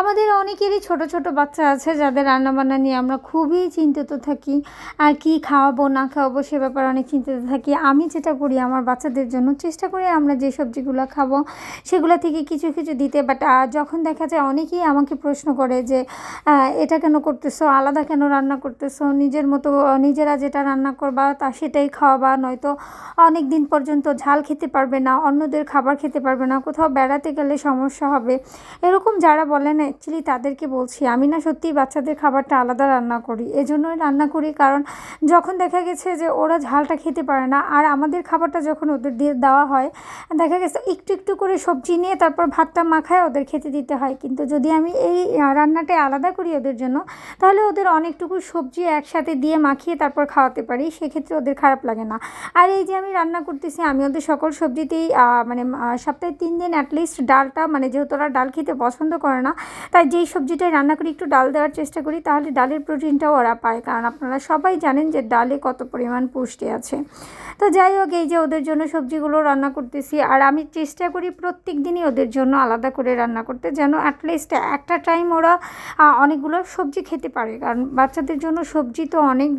আমাদের অনেকেরই ছোট ছোট বাচ্চা আছে যাদের রান্নাবান্না নিয়ে আমরা খুবই চিন্তিত থাকি। আর কি খাওয়াবো, না খাওয়াবো সে ব্যাপারে অনেক চিন্তিত থাকি। আমি যেটা করি আমার বাচ্চাদের জন্য চেষ্টা করি আমরা যে সবজিগুলো খাব সেগুলো থেকে কিছু কিছু দিতে। বাট যখন দেখা যায় অনেকেই আমাকে প্রশ্ন করে যে এটা কেন করতেছো? আলাদা কেন রান্না করতেছো? নিজের মতো, নিজেরা যেটা রান্না করবা তা সেটাই খাওয়াবা। নয়তো অনেক দিন পর্যন্ত ঝাল খেতে পারবে না, অন্যদের খাবার খেতে পারবে না। কোথাও বেড়াতে গেলে সমস্যা হবে। এরকম যারা বলেন অ্যাকচুয়ালি তাদেরকে বলছি আমি না সত্যিই বাচ্চাদের খাবারটা আলাদা রান্না করি। এজন্যই রান্না করি কারণ যখন দেখা গেছে যে ওরা ঝালটা খেতে পারে না আর আমাদের খাবারটা যখন ওদের দিয়ে দেওয়া হয় দেখা গেছে একটু একটু করে সবজি নিয়ে তারপর ভাতটা মাখায় ওদের খেতে দিতে হয়। কিন্তু যদি আমি এই আহ, রান্নাটা আলাদা করি ওদের জন্য তাহলে ওদের অনেকটুকু সবজি একসাথে দিয়ে মাখিয়ে তারপর খাওয়াতে পারি সেক্ষেত্রে ওদের খারাপ লাগে না। আর এই যে আমি রান্না করতেছি আমি ওদের সকল সবজিতেই মানে সপ্তাহে তিন দিন অ্যাটলিস্ট ডালটা মানে যেহেতু ওরা ডাল খেতে পছন্দ করে না তাই যেই সবজিটাই রান্না করি, একটু ডাল দেওয়ার চেষ্টা করি, তাহলে ডালের প্রোটিনটাও ওরা পায়। কারণ আপনারা সবাই জানেন যে ডালে কত পরিমাণ পুষ্টি আছে। তো যাই হোক, এই যে ওদের জন্য সবজিগুলো রান্না করতেছি, আর আমি চেষ্টা করি প্রত্যেক দিনই ওদের জন্য আলাদা করে রান্না করতে, যেন অ্যাটলিস্ট একটা টাইম ওরা অনেকগুলো সবজি খেতে পারে। কারণ বাচ্চাদের জন্য সবজি তো অনেক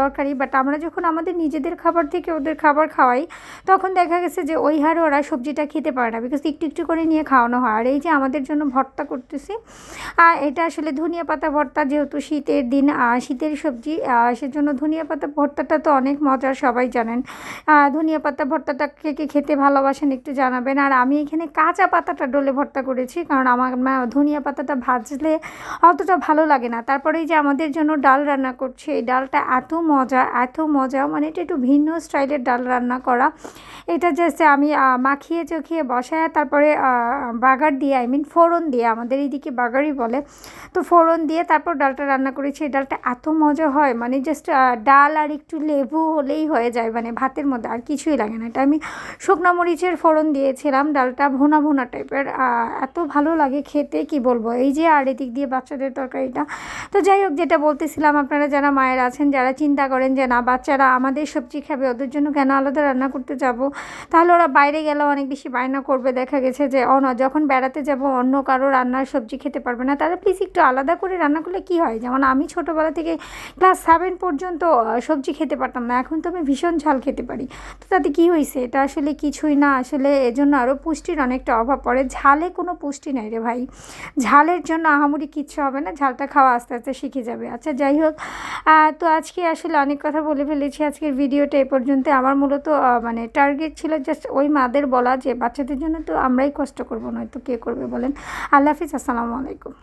দরকারি বাট আমরা যখন আমাদের নিজেদের খাবার থেকে ওদের খাবার খাওয়াই, তখন দেখা গেছে যে ওই হারে ওরা সবজিটা খেতে পারে না বিকজ একটু একটু করে নিয়ে খাওয়ানো হয়। আর এই যে আমাদের জন্য ভর্তা করতেছি আর এটা আসলে ধনিয়া পাতা ভর্তা যেহেতু শীতের দিন শীতের সবজি সেজন্য ধনিয়া পাতা ভর্তাটা তো অনেক মজার, সবাই জানেন। ধনিয়া পাতা ভর্তাটা কে কে খেতে ভালোবাসেন একটু জানাবেন। আর আমি এখানে কাঁচা পাতাটা ডলে ভর্তা করেছি, কারণ আমার ধনিয়া পাতাটা ভাজলে অতটা ভালো লাগে না। তারপরে এই যে আমাদের জন্য ডাল রান্না করছি, এই ডালটা এত মজা এত মজা মানে এটা একটু ভিন্ন স্টাইলের ডাল রান্না করা। এটা জাস্ট আমি মাখিয়ে চখিয়ে বসায় তারপরে বাগার দিয়ে আই মিন ফোড়ন দিয়ে আমাদের এইদিকে বাগারই বলে। তো ফোড়ন দিয়ে তারপর ডালটা রান্না করেছি। এই ডালটা এত মজা হয় মানে জাস্ট ডাল আর একটু লেবু হলেই হয়ে যায় মানে ভাতের মধ্যে আর কিছুই লাগে না। এটা আমি শুকনো মরিচের ফোড়ন দিয়েছিলাম, ডালটা ভুনা ভোনা টাইপের এত ভালো লাগে খেতে, কি বলব? এই যে আর এদিক দিয়ে বাচ্চাদের তরকারিটা। তো যাই হোক, যেটা বলতেছিলাম, আপনারা যারা মায়ের আছেন, যারা চিন্তা করেন যে না, বাচ্চারা আমাদের সবজি খাবে, ওদের জন্য কেন আলাদা রান্না করতে যাব? তাহলে ওরা বাইরে গেলেও অনেক বেশি বায়না করবে। দেখা গেছে যে অন যখন বেড়াতে যাব, অন্য কারও রান্নার সবজি খেতে পারবে না। তারা প্লিজ একটু আলাদা করে রান্না করলে কি হয়? যেমন আমি ছোটোবেলা থেকে ক্লাস সেভেন পর্যন্ত সবজি খেতে পারতাম না। এখন তো আমি ভীষণ ঝাল খেতে পারি। তো তাতে কী হয়েছে? এটা আসলে কিছুই না। আসলে এজন্য আরও পুষ্টির অনেকটা অভাব পড়ে। ঝালে কোনো পুষ্টি নাই রে ভাই। ঝালের জন্য আহামরি কিচ্ছু হবে না। ঝালটা খাওয়া আস্তে আস্তে শিখে যাবে। আচ্ছা যাই হোক। তো আজকে আসলে অনেক কথা বলে ফেলেছি। আজকের ভিডিওটা এ পর্যন্ত। আমার মূলত মানে টার্গেট ছিল জাস্ট ওই মাদের বলা যে, বাচ্চাদের জন্য তো আমরাই কষ্ট করব, নয়তো কে করবে বলেন। আল্লাহ হাফিজ আসসালামু আলাইকুম।